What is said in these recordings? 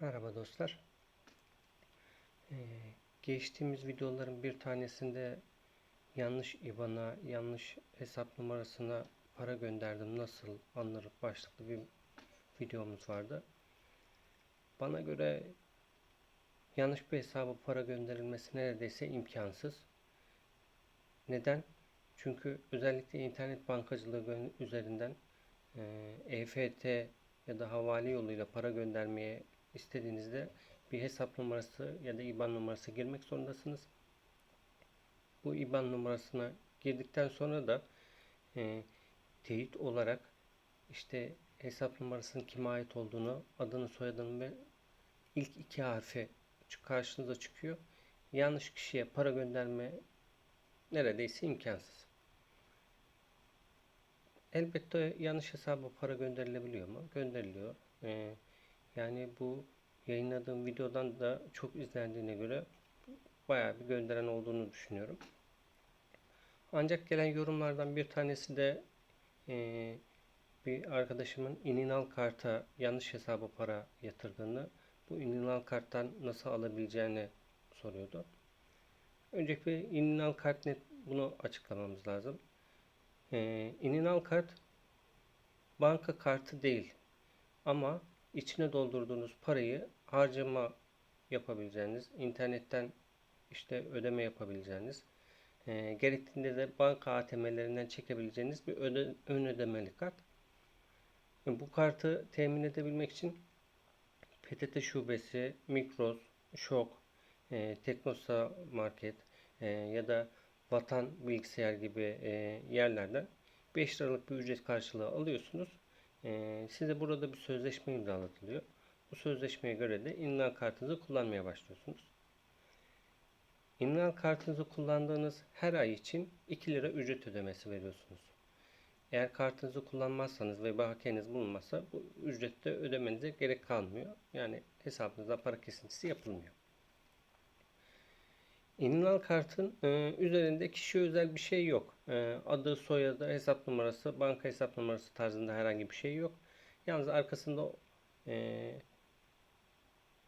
Merhaba dostlar. Ee, geçtiğimiz videoların bir tanesinde yanlış IBAN'a, yanlış hesap numarasına para gönderdim nasıl anlarım başlıklı bir videomuz vardı. Bana göre yanlış bir hesaba para gönderilmesi neredeyse imkansız. Neden? Çünkü özellikle internet bankacılığı üzerinden e, EFT ya da havale yoluyla para göndermeye istediğinizde bir hesap numarası ya da IBAN numarası girmek zorundasınız. Bu IBAN numarasına girdikten sonra da e, teyit olarak işte hesap numarasının kime ait olduğunu, adını, soyadını ve ilk iki harfi karşınıza çıkıyor. Yanlış kişiye para gönderme neredeyse imkansız. Elbette yanlış hesaba para gönderilebiliyor mu? Gönderiliyor. Ee, yani bu yayınladığım videodan da çok izlendiğine göre bayağı bir gönderen olduğunu düşünüyorum. Ancak gelen yorumlardan bir tanesi de e, bir arkadaşımın ininal karta yanlış hesaba para yatırdığını, bu ininal karttan nasıl alabileceğini soruyordu. Öncelikle ininal kart net bunu açıklamamız lazım. E, ininal kart banka kartı değil ama içine doldurduğunuz parayı harcama yapabileceğiniz, internetten işte ödeme yapabileceğiniz, e, gerektiğinde de banka ATM'lerinden çekebileceğiniz bir öde, ön ödemeli kart. E, bu kartı temin edebilmek için PTT şubesi, Migros, Şok, e, Teknosa Market e, ya da Vatan Bilgisayar gibi e, yerlerden 5 liralık bir ücret karşılığı alıyorsunuz. E, size burada bir sözleşme imzalatılıyor. Bu sözleşmeye göre de İnnal kartınızı kullanmaya başlıyorsunuz. İnnal kartınızı kullandığınız her ay için 2 lira ücret ödemesi veriyorsunuz. Eğer kartınızı kullanmazsanız ve bakiyeniz bulunmazsa bu ücrette ödemenize gerek kalmıyor. Yani hesabınıza para kesintisi yapılmıyor. İnnal kartın e, üzerinde kişi özel bir şey yok. E, adı, soyadı, hesap numarası, banka hesap numarası tarzında herhangi bir şey yok. Yalnız arkasında e,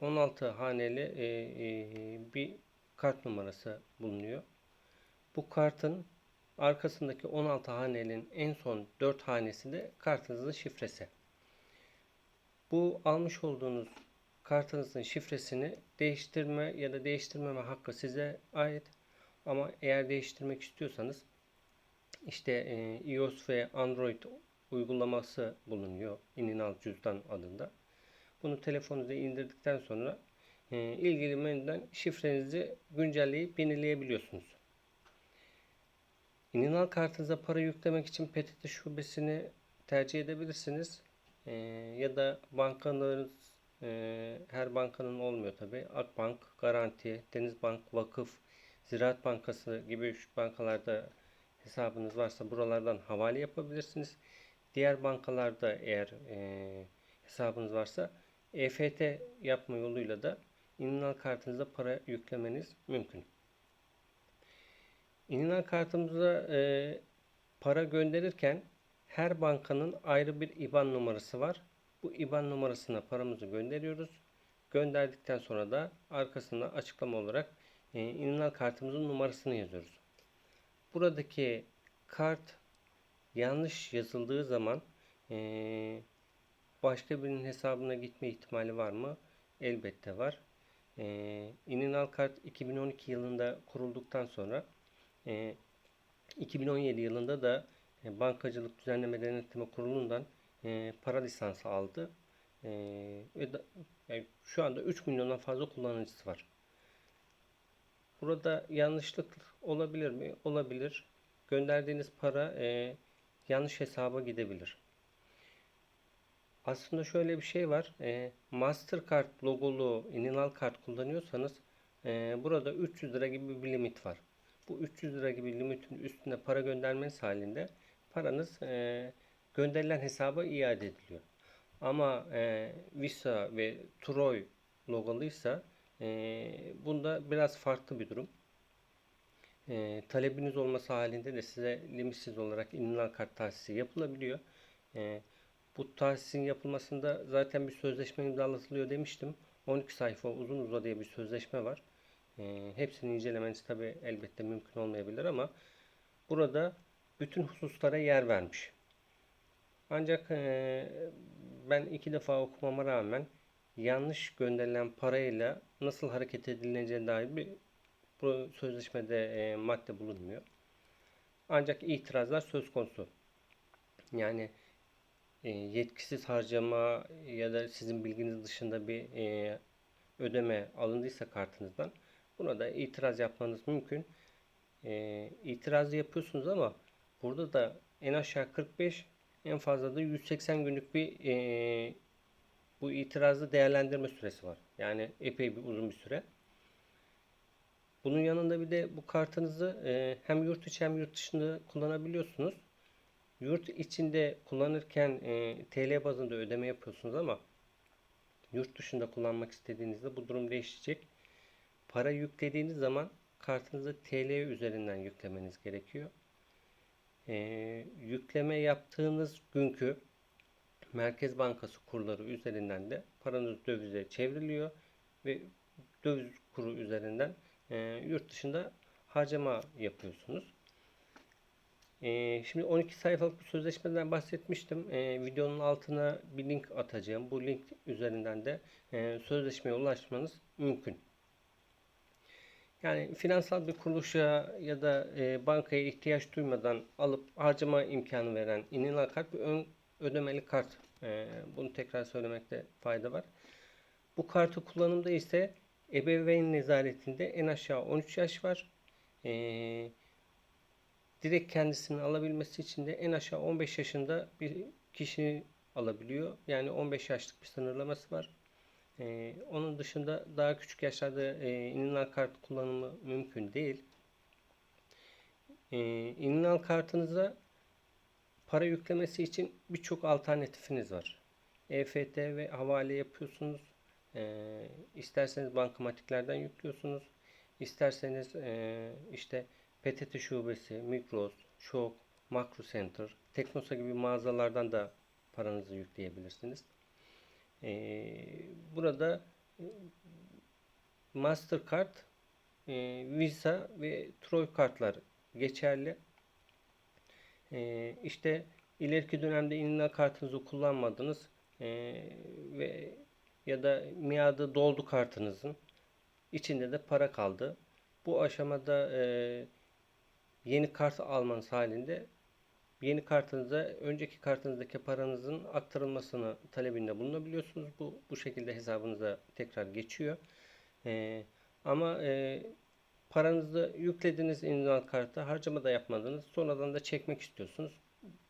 16 haneli e, e, bir kart numarası bulunuyor. Bu kartın arkasındaki 16 hanenin en son 4 hanesi de kartınızın şifresi. Bu almış olduğunuz kartınızın şifresini değiştirme ya da değiştirmeme hakkı size ait. Ama eğer değiştirmek istiyorsanız işte e, iOS ve Android uygulaması bulunuyor. İninal cüzdan adında. Bunu telefonunuza indirdikten sonra e, ilgili menüden şifrenizi güncelleyip yenileyebiliyorsunuz. İninal kartınıza para yüklemek için PTT şubesini tercih edebilirsiniz. E, ya da bankanız e, her bankanın olmuyor tabi. Akbank, Garanti, Denizbank, Vakıf, Ziraat Bankası gibi bankalarda hesabınız varsa buralardan havale yapabilirsiniz. Diğer bankalarda eğer e, hesabınız varsa EFT yapma yoluyla da İninal kartınıza para yüklemeniz mümkün. İninal kartımıza e, para gönderirken her bankanın ayrı bir IBAN numarası var. Bu IBAN numarasına paramızı gönderiyoruz. Gönderdikten sonra da arkasına açıklama olarak e, İninal kartımızın numarasını yazıyoruz. Buradaki kart yanlış yazıldığı zaman başka birinin hesabına gitme ihtimali var mı? Elbette var. İninal kart 2012 yılında kurulduktan sonra e, 2017 yılında da Bankacılık Düzenleme Denetleme Kurulu'ndan para lisansı aldı. Şu anda 3 milyondan fazla kullanıcısı var. Burada yanlışlık olabilir mi? Olabilir. Gönderdiğiniz para e, yanlış hesaba gidebilir. Aslında şöyle bir şey var. E, Mastercard logolu ininal kart kullanıyorsanız e, burada 300 lira gibi bir limit var. Bu 300 lira gibi limitin üstünde para göndermeniz halinde paranız e, gönderilen hesaba iade ediliyor. Ama e, Visa ve Troy logoluysa e, bunda biraz farklı bir durum. E, talebiniz olması halinde de size limitsiz olarak ininal kart tahsisi yapılabiliyor. E, Bu tahsisin yapılmasında zaten bir sözleşme imzalatılıyor demiştim. 12 sayfa uzun uzadıya bir sözleşme var. E, hepsini incelemeniz tabi elbette mümkün olmayabilir ama burada bütün hususlara yer vermiş. Ancak e, ben iki defa okumama rağmen yanlış gönderilen parayla nasıl hareket edileceğine dair bir bu sözleşmede e, madde bulunmuyor. Ancak itirazlar söz konusu. Yani e, yetkisiz harcama ya da sizin bilginiz dışında bir e, ödeme alındıysa kartınızdan buna da itiraz yapmanız mümkün. E, itirazı yapıyorsunuz ama burada da en aşağı 45 en fazla da 180 günlük bir e, bu itirazı değerlendirme süresi var. Yani epey bir uzun bir süre. Bunun yanında bir de bu kartınızı e, hem yurt içi hem yurt dışında kullanabiliyorsunuz. Yurt içinde kullanırken e, TL bazında ödeme yapıyorsunuz ama yurt dışında kullanmak istediğinizde bu durum değişecek. Para yüklediğiniz zaman kartınızı TL üzerinden yüklemeniz gerekiyor. E, yükleme yaptığınız günkü Merkez Bankası kurları üzerinden de paranız dövize çevriliyor ve döviz kuru üzerinden e, yurt dışında harcama yapıyorsunuz. E, şimdi 12 sayfalık bir sözleşmeden bahsetmiştim. E, videonun altına bir link atacağım. Bu link üzerinden de e, sözleşmeye ulaşmanız mümkün. Yani finansal bir kuruluşa ya da e, bankaya ihtiyaç duymadan alıp harcama imkanı veren inilan kart bir ön ödemeli kart. E, bunu tekrar söylemekte fayda var. Bu kartı kullanımda ise ebeveyn nezaretinde en aşağı 13 yaş var. E, direkt kendisini alabilmesi için de en aşağı 15 yaşında bir kişi alabiliyor. Yani 15 yaşlık bir sınırlaması var. Ee, onun dışında daha küçük yaşlarda e, inilen kart kullanımı mümkün değil. E, inilen kartınıza para yüklemesi için birçok alternatifiniz var. EFT ve havale yapıyorsunuz. E, isterseniz bankamatiklerden yüklüyorsunuz. İsterseniz e, işte PTT şubesi, Migros, Şok, Makro Center, Teknosa gibi mağazalardan da paranızı yükleyebilirsiniz. Ee, burada e, Mastercard, e, Visa ve Troy kartlar geçerli. E, işte ileriki dönemde inilen kartınızı kullanmadınız e, ve ya da miadı doldu kartınızın içinde de para kaldı. Bu aşamada e, yeni kart almanız halinde yeni kartınıza önceki kartınızdaki paranızın aktarılmasını talebinde bulunabiliyorsunuz. Bu bu şekilde hesabınıza tekrar geçiyor. E, ama e, paranızı yüklediniz individual karta harcama da yapmadınız. Sonradan da çekmek istiyorsunuz.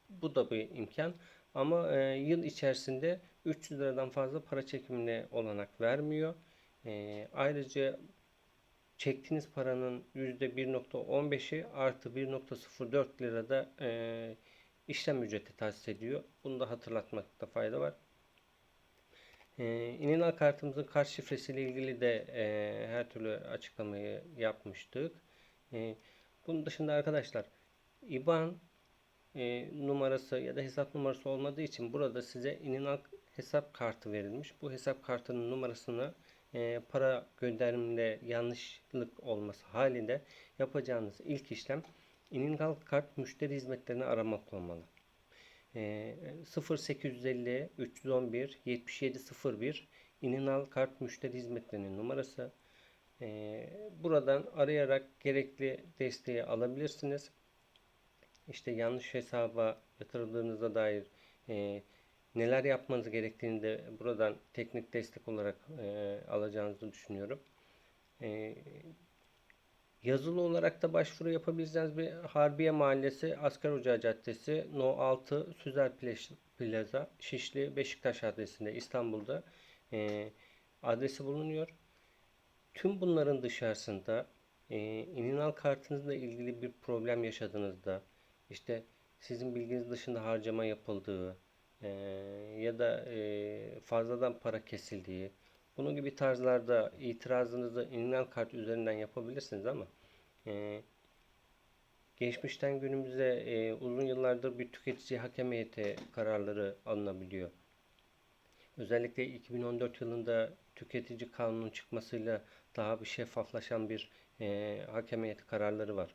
Bu da bir imkan. Ama e, yıl içerisinde 300 liradan fazla para çekimine olanak vermiyor. E, ayrıca çektiğiniz paranın %1.15'i artı 1.04 lirada e, işlem ücreti tahsis ediyor. Bunu da hatırlatmakta fayda var. E, kartımızın kart şifresiyle ilgili de e, her türlü açıklamayı yapmıştık. E, bunun dışında arkadaşlar IBAN e, numarası ya da hesap numarası olmadığı için burada size İninal hesap kartı verilmiş. Bu hesap kartının numarasını e, para gönderiminde yanlışlık olması halinde yapacağınız ilk işlem İningal kart müşteri hizmetlerini aramak olmalı. E, 0850 311 7701 İninal kart müşteri hizmetlerinin numarası. E, buradan arayarak gerekli desteği alabilirsiniz. İşte yanlış hesaba yatırıldığınıza dair e, neler yapmanız gerektiğini de buradan teknik destek olarak e, alacağınızı düşünüyorum. E, yazılı olarak da başvuru yapabileceğiniz bir Harbiye Mahallesi Asker Ocağı Caddesi No 6 Süzer Plaza Şişli Beşiktaş adresinde İstanbul'da e, adresi bulunuyor. Tüm bunların dışarısında e, ininal kartınızla ilgili bir problem yaşadığınızda işte sizin bilginiz dışında harcama yapıldığı, e, ya da e, fazladan para kesildiği bunun gibi tarzlarda itirazınızı inilen kart üzerinden yapabilirsiniz ama e, geçmişten günümüze e, uzun yıllardır bir tüketici hakem heyeti kararları alınabiliyor. Özellikle 2014 yılında tüketici kanunun çıkmasıyla daha bir şeffaflaşan bir e, hakem heyeti kararları var.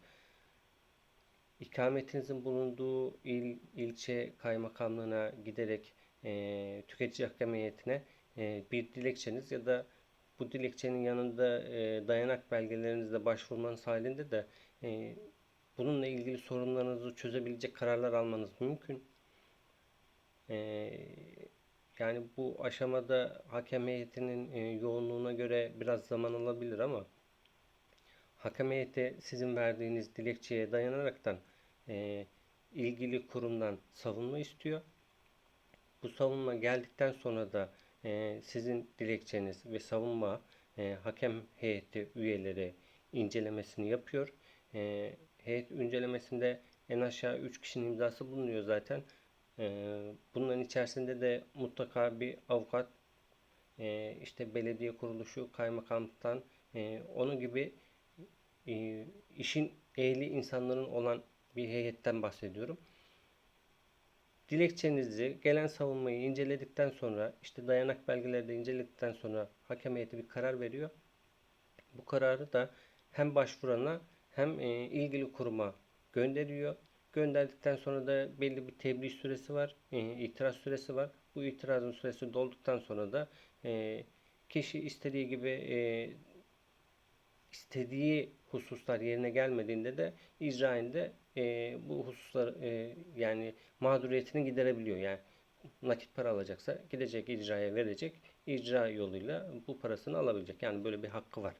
İkametinizin bulunduğu il, ilçe kaymakamlığına giderek e, tüketici hakem heyetine e, bir dilekçeniz ya da bu dilekçenin yanında e, dayanak belgelerinizle başvurmanız halinde de e, bununla ilgili sorunlarınızı çözebilecek kararlar almanız mümkün. Yani bu aşamada hakem heyetinin yoğunluğuna göre biraz zaman alabilir ama hakem heyeti sizin verdiğiniz dilekçeye dayanaraktan ilgili kurumdan savunma istiyor. Bu savunma geldikten sonra da e, sizin dilekçeniz ve savunma e, hakem heyeti üyeleri incelemesini yapıyor. E, heyet incelemesinde en aşağı 3 kişinin imzası bulunuyor zaten. E, bunların içerisinde de mutlaka bir avukat, e, işte belediye kuruluşu, kaymakamlıktan, e, onun gibi e, işin ehli insanların olan bir heyetten bahsediyorum. Dilekçenizi, gelen savunmayı inceledikten sonra, işte dayanak belgeleri de inceledikten sonra hakem heyeti bir karar veriyor. Bu kararı da hem başvurana hem e, ilgili kuruma gönderiyor. Gönderdikten sonra da belli bir tebliğ süresi var, e, itiraz süresi var. Bu itirazın süresi dolduktan sonra da e, kişi istediği gibi istediği hususlar yerine gelmediğinde de icrainde e, bu hususlar e, yani mağduriyetini giderebiliyor. Yani nakit para alacaksa gidecek icraya verecek. icra yoluyla bu parasını alabilecek. Yani böyle bir hakkı var.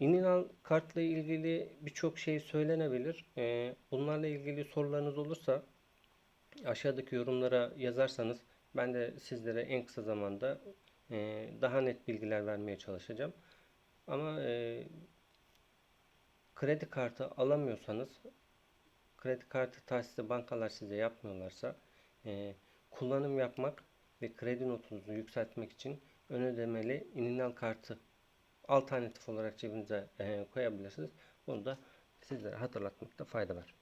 İninal kartla ilgili birçok şey söylenebilir. E, bunlarla ilgili sorularınız olursa aşağıdaki yorumlara yazarsanız ben de sizlere en kısa zamanda e, daha net bilgiler vermeye çalışacağım. Ama e, kredi kartı alamıyorsanız, kredi kartı tahsisi bankalar size yapmıyorlarsa, e, kullanım yapmak ve kredi notunuzu yükseltmek için ön ödemeli ininal kartı alternatif olarak cebinize e, koyabilirsiniz. Bunu da sizlere hatırlatmakta fayda var.